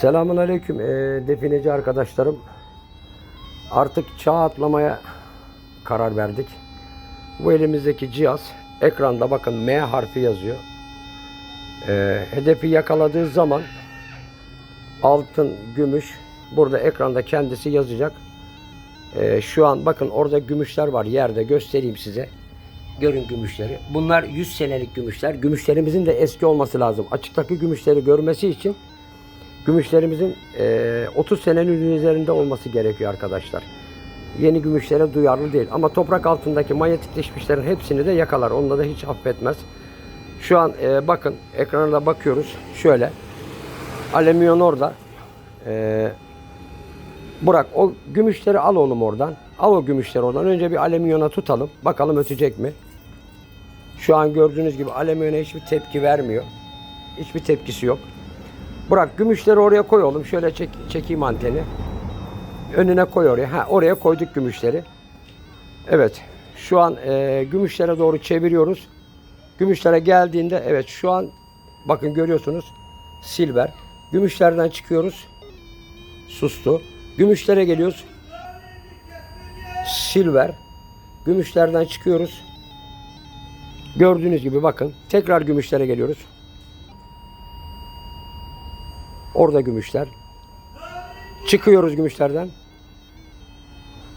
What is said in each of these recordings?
Selamun Aleyküm e, defineci arkadaşlarım. Artık çağ atlamaya karar verdik. Bu elimizdeki cihaz ekranda bakın M harfi yazıyor. E, hedefi yakaladığı zaman altın, gümüş burada ekranda kendisi yazacak. E, şu an bakın orada gümüşler var yerde göstereyim size. Görün gümüşleri. Bunlar 100 senelik gümüşler. Gümüşlerimizin de eski olması lazım. Açıktaki gümüşleri görmesi için gümüşlerimizin eee, 30 senenin üzerinde olması gerekiyor arkadaşlar. Yeni gümüşlere duyarlı değil. Ama toprak altındaki manyetikleşmişlerin hepsini de yakalar. Onda da hiç affetmez. Şu an eee, bakın ekrana bakıyoruz. Şöyle. Alüminyon orada. Eee Burak o gümüşleri al oğlum oradan. Al o gümüşleri oradan. Önce bir alüminyona tutalım. Bakalım ötecek mi? Şu an gördüğünüz gibi alüminyona hiçbir tepki vermiyor. Hiçbir tepkisi yok. Burak gümüşleri oraya koy oğlum. Şöyle çek, çekeyim anteni. Önüne koy oraya. Ha oraya koyduk gümüşleri. Evet. Şu an e, gümüşlere doğru çeviriyoruz. Gümüşlere geldiğinde evet şu an bakın görüyorsunuz silver. Gümüşlerden çıkıyoruz. Sustu. Gümüşlere geliyoruz. Silver. Gümüşlerden çıkıyoruz. Gördüğünüz gibi bakın. Tekrar gümüşlere geliyoruz. Orada gümüşler. Çıkıyoruz gümüşlerden.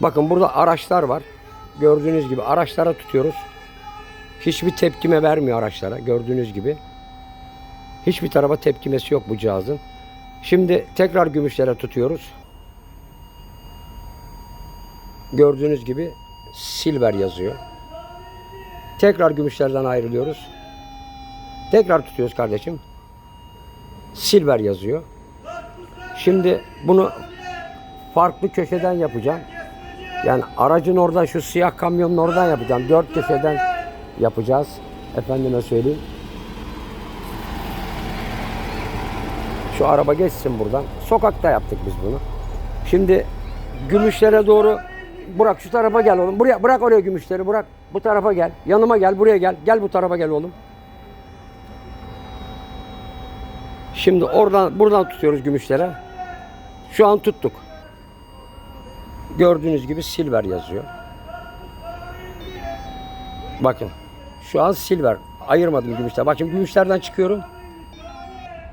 Bakın burada araçlar var. Gördüğünüz gibi araçlara tutuyoruz. Hiçbir tepkime vermiyor araçlara. Gördüğünüz gibi. Hiçbir tarafa tepkimesi yok bu cihazın. Şimdi tekrar gümüşlere tutuyoruz. Gördüğünüz gibi silver yazıyor. Tekrar gümüşlerden ayrılıyoruz. Tekrar tutuyoruz kardeşim. Silver yazıyor. Şimdi bunu farklı köşeden yapacağım. Yani aracın oradan şu siyah kamyonun oradan yapacağım. Dört köşeden yapacağız. Efendime söyleyeyim. Şu araba geçsin buradan. Sokakta yaptık biz bunu. Şimdi gümüşlere doğru Burak şu tarafa gel oğlum. Buraya bırak oraya gümüşleri bırak. Bu tarafa gel. Yanıma gel. Buraya gel. Gel bu tarafa gel oğlum. Şimdi oradan buradan tutuyoruz gümüşlere. Şu an tuttuk. Gördüğünüz gibi silver yazıyor. Bakın. Şu an silver. Ayırmadım gümüşler. Bak şimdi gümüşlerden çıkıyorum.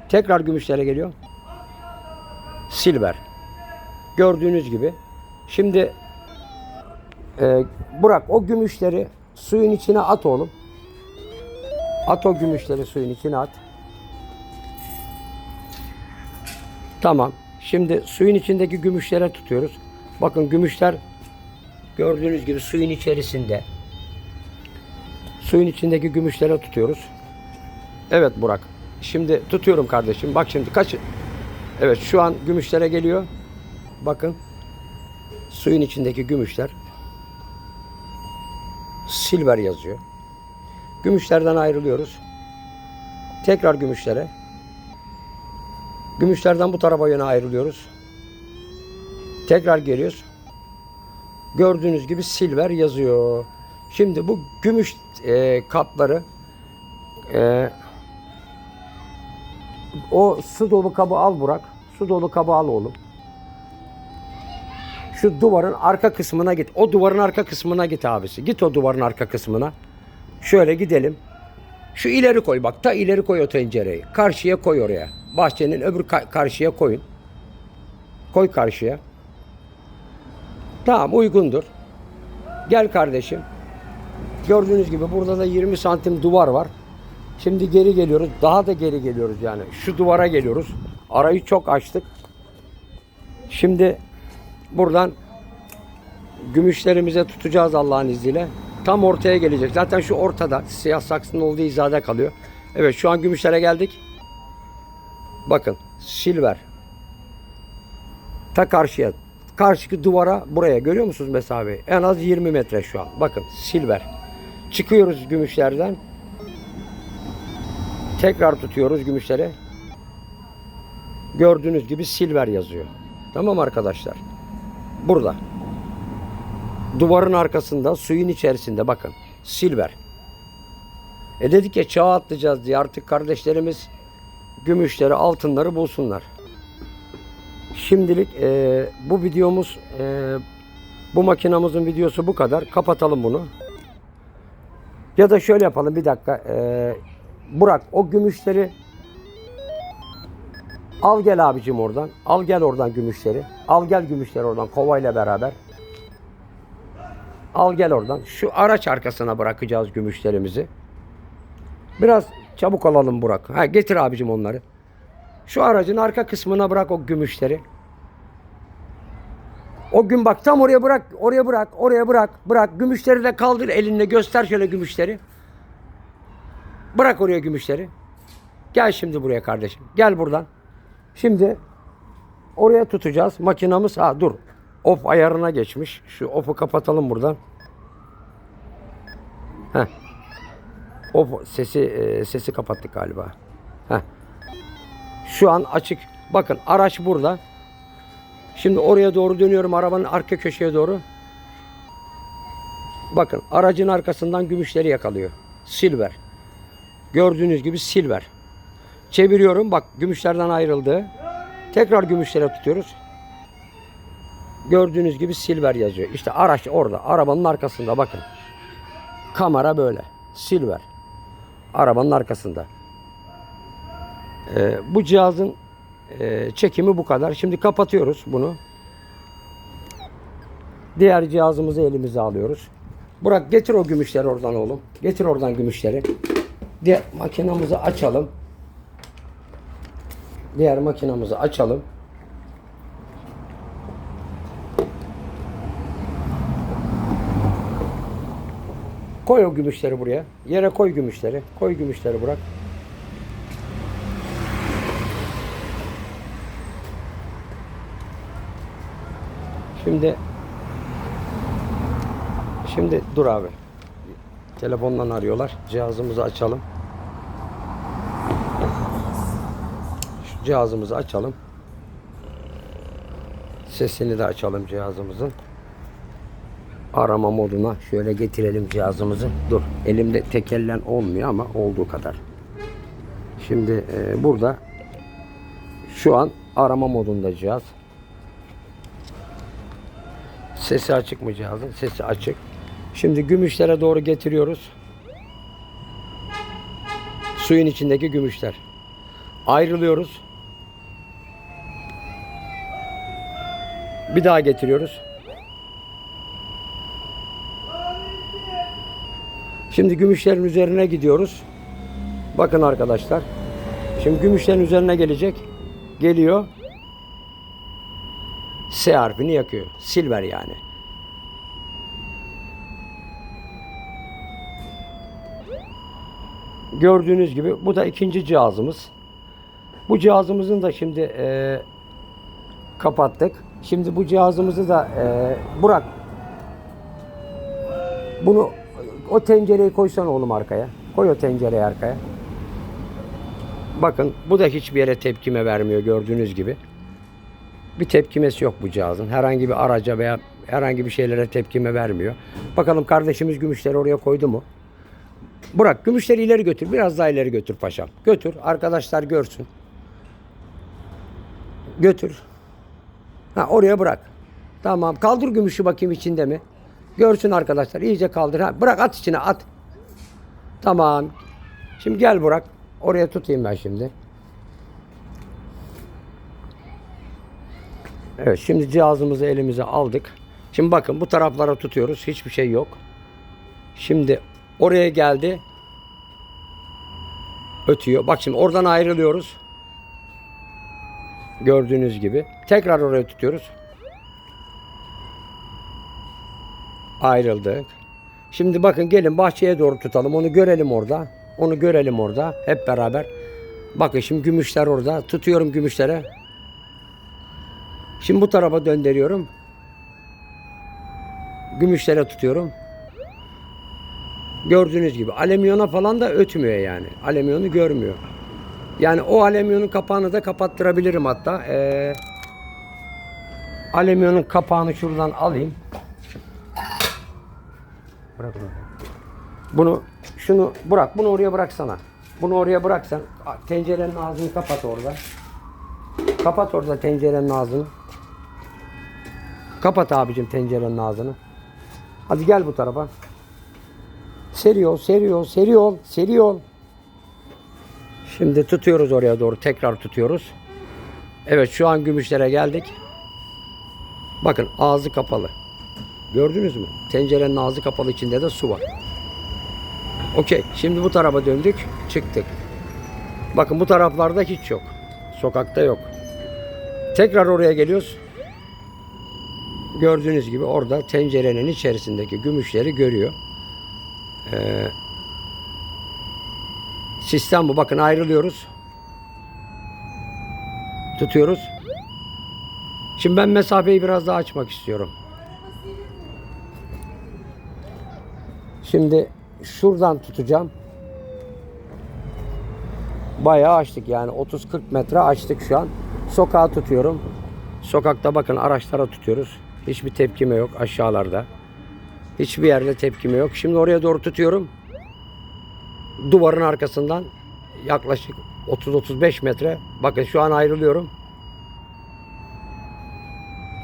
Tekrar gümüşlere geliyor. Silver. Gördüğünüz gibi. Şimdi e, Burak o gümüşleri suyun içine at oğlum. At o gümüşleri suyun içine at. Tamam. Şimdi suyun içindeki gümüşlere tutuyoruz. Bakın gümüşler gördüğünüz gibi suyun içerisinde. Suyun içindeki gümüşlere tutuyoruz. Evet Burak. Şimdi tutuyorum kardeşim. Bak şimdi kaç. Evet şu an gümüşlere geliyor. Bakın. Suyun içindeki gümüşler. Silver yazıyor. Gümüşlerden ayrılıyoruz. Tekrar gümüşlere. Gümüşlerden bu tarafa yöne ayrılıyoruz. Tekrar geliyoruz. Gördüğünüz gibi silver yazıyor. Şimdi bu gümüş e, kapları e, o su dolu kabı al Burak. Su dolu kabı al oğlum. Şu duvarın arka kısmına git. O duvarın arka kısmına git abisi. Git o duvarın arka kısmına. Şöyle gidelim. Şu ileri koy bak. Ta ileri koy o tencereyi. Karşıya koy oraya. Bahçenin öbür ka- karşıya koyun. Koy karşıya. Tamam uygundur. Gel kardeşim. Gördüğünüz gibi burada da 20 santim duvar var. Şimdi geri geliyoruz. Daha da geri geliyoruz yani. Şu duvara geliyoruz. Arayı çok açtık. Şimdi buradan gümüşlerimize tutacağız Allah'ın izniyle. Tam ortaya gelecek. Zaten şu ortada siyah saksının olduğu hizada kalıyor. Evet şu an gümüşlere geldik. Bakın silver. Ta karşıya. Karşıki duvara buraya görüyor musunuz mesafeyi? En az 20 metre şu an. Bakın silver. Çıkıyoruz gümüşlerden. Tekrar tutuyoruz gümüşleri. Gördüğünüz gibi silver yazıyor. Tamam arkadaşlar. Burada. Duvarın arkasında, suyun içerisinde bakın. Silver. E dedik ya çağ atlayacağız diye artık kardeşlerimiz gümüşleri, altınları bulsunlar. Şimdilik e, bu videomuz e, bu makinamızın videosu bu kadar. Kapatalım bunu. Ya da şöyle yapalım bir dakika. E, Burak o gümüşleri al gel abicim oradan. Al gel oradan gümüşleri. Al gel gümüşleri oradan kovayla beraber. Al gel oradan. Şu araç arkasına bırakacağız gümüşlerimizi. Biraz çabuk alalım Burak. Ha, getir abicim onları. Şu aracın arka kısmına bırak o gümüşleri. O gün bak tam oraya bırak, oraya bırak, oraya bırak, bırak. Gümüşleri de kaldır elinle göster şöyle gümüşleri. Bırak oraya gümüşleri. Gel şimdi buraya kardeşim. Gel buradan. Şimdi oraya tutacağız. Makinamız ha dur. Off ayarına geçmiş. Şu off'u kapatalım buradan. Heh. Off sesi e, sesi kapattık galiba. Heh. Şu an açık. Bakın araç burada. Şimdi oraya doğru dönüyorum arabanın arka köşeye doğru. Bakın aracın arkasından gümüşleri yakalıyor. Silver. Gördüğünüz gibi silver. Çeviriyorum bak gümüşlerden ayrıldı. Tekrar gümüşlere tutuyoruz. Gördüğünüz gibi silver yazıyor. İşte araç orada. Arabanın arkasında bakın. Kamera böyle. Silver. Arabanın arkasında. Ee, bu cihazın e, çekimi bu kadar. Şimdi kapatıyoruz bunu. Diğer cihazımızı elimize alıyoruz. Burak getir o gümüşleri oradan oğlum. Getir oradan gümüşleri. Diğer makinamızı açalım. Diğer makinamızı açalım. Koy o gümüşleri buraya. Yere koy gümüşleri. Koy gümüşleri bırak. Şimdi Şimdi dur abi. Telefondan arıyorlar. Cihazımızı açalım. Şu cihazımızı açalım. Sesini de açalım cihazımızın. Arama moduna şöyle getirelim cihazımızı. Dur. Elimde tekellen olmuyor ama olduğu kadar. Şimdi e, burada şu an arama modunda cihaz. Sesi açık mı cihazın? Sesi açık. Şimdi gümüşlere doğru getiriyoruz. Suyun içindeki gümüşler. Ayrılıyoruz. Bir daha getiriyoruz. Şimdi gümüşlerin üzerine gidiyoruz. Bakın arkadaşlar. Şimdi gümüşlerin üzerine gelecek. Geliyor. S harfini yakıyor. Silver yani. Gördüğünüz gibi bu da ikinci cihazımız. Bu cihazımızın da şimdi e, kapattık. Şimdi bu cihazımızı da e, Burak bunu o tencereyi koysan oğlum arkaya. Koy o tencereyi arkaya. Bakın bu da hiçbir yere tepkime vermiyor gördüğünüz gibi. Bir tepkimesi yok bu cihazın. Herhangi bir araca veya herhangi bir şeylere tepkime vermiyor. Bakalım kardeşimiz gümüşleri oraya koydu mu? Burak gümüşleri ileri götür. Biraz daha ileri götür paşam. Götür. Arkadaşlar görsün. Götür. Ha oraya bırak. Tamam. Kaldır gümüşü bakayım içinde mi? Görsün arkadaşlar. İyice kaldır. Ha, bırak at içine at. Tamam. Şimdi gel Burak. Oraya tutayım ben şimdi. Evet şimdi cihazımızı elimize aldık. Şimdi bakın bu taraflara tutuyoruz. Hiçbir şey yok. Şimdi oraya geldi. Ötüyor. Bak şimdi oradan ayrılıyoruz. Gördüğünüz gibi. Tekrar oraya tutuyoruz. Ayrıldık. Şimdi bakın gelin bahçeye doğru tutalım. Onu görelim orada. Onu görelim orada. Hep beraber. Bakın şimdi gümüşler orada. Tutuyorum gümüşlere. Şimdi bu tarafa döndürüyorum. Gümüşlere tutuyorum. Gördüğünüz gibi alüminyona falan da ötmüyor yani. Alüminyonu görmüyor. Yani o alüminyonun kapağını da kapattırabilirim hatta. Ee, alüminyonun kapağını şuradan alayım. Bırak bunu. Bunu şunu bırak. Bunu oraya bıraksana. Bunu oraya bıraksan tencerenin ağzını kapat orada. Kapat orada tencerenin ağzını. Kapat abicim tencerenin ağzını. Hadi gel bu tarafa. Seri ol, seri ol, seri ol, seri ol. Şimdi tutuyoruz oraya doğru. Tekrar tutuyoruz. Evet şu an gümüşlere geldik. Bakın ağzı kapalı. Gördünüz mü? Tencerenin ağzı kapalı içinde de su var. Okey. Şimdi bu tarafa döndük. Çıktık. Bakın bu taraflarda hiç yok. Sokakta yok. Tekrar oraya geliyoruz. Gördüğünüz gibi orada tencerenin içerisindeki gümüşleri görüyor. Ee, sistem bu. Bakın ayrılıyoruz. Tutuyoruz. Şimdi ben mesafeyi biraz daha açmak istiyorum. Şimdi şuradan tutacağım. Bayağı açtık yani 30-40 metre açtık şu an. Sokağa tutuyorum. Sokakta bakın araçlara tutuyoruz. Hiçbir tepkime yok aşağılarda. Hiçbir yerde tepkime yok. Şimdi oraya doğru tutuyorum. Duvarın arkasından yaklaşık 30-35 metre. Bakın şu an ayrılıyorum.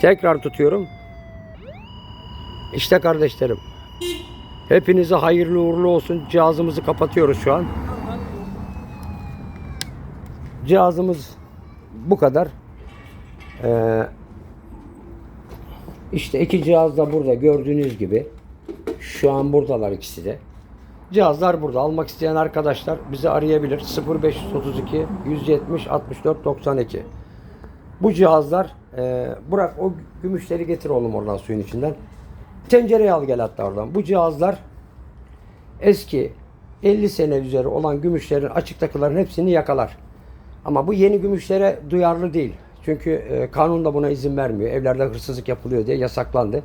Tekrar tutuyorum. İşte kardeşlerim. Hepinize hayırlı uğurlu olsun. Cihazımızı kapatıyoruz şu an. Cihazımız bu kadar. Ee, işte iki cihaz da burada gördüğünüz gibi. Şu an buradalar ikisi de. Cihazlar burada. Almak isteyen arkadaşlar bizi arayabilir. 0532 170 64 92. Bu cihazlar e, bırak o gümüşleri getir oğlum oradan suyun içinden. Tencereyi al gel hatta oradan. Bu cihazlar eski 50 sene üzeri olan gümüşlerin açık takıların hepsini yakalar. Ama bu yeni gümüşlere duyarlı değil. Çünkü e, kanun da buna izin vermiyor. Evlerde hırsızlık yapılıyor diye yasaklandı.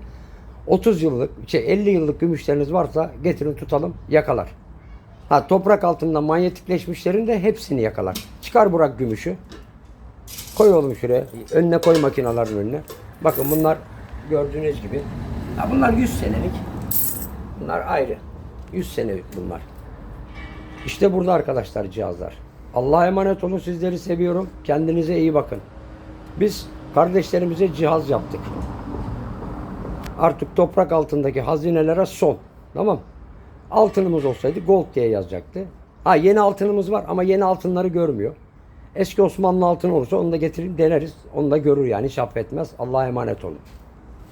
30 yıllık, şey 50 yıllık gümüşleriniz varsa getirin tutalım yakalar. Ha toprak altında manyetikleşmişlerin de hepsini yakalar. Çıkar bırak gümüşü. Koy oğlum şuraya. Önüne koy makinaların önüne. Bakın bunlar gördüğünüz gibi. Ha bunlar 100 senelik. Bunlar ayrı. 100 senelik bunlar. İşte burada arkadaşlar cihazlar. Allah'a emanet olun. Sizleri seviyorum. Kendinize iyi bakın. Biz kardeşlerimize cihaz yaptık. Artık toprak altındaki hazinelere son. Tamam. Altınımız olsaydı gold diye yazacaktı. Ha yeni altınımız var ama yeni altınları görmüyor. Eski Osmanlı altın olursa onu da getirip deneriz. Onu da görür yani hiç affetmez. Allah'a emanet olun.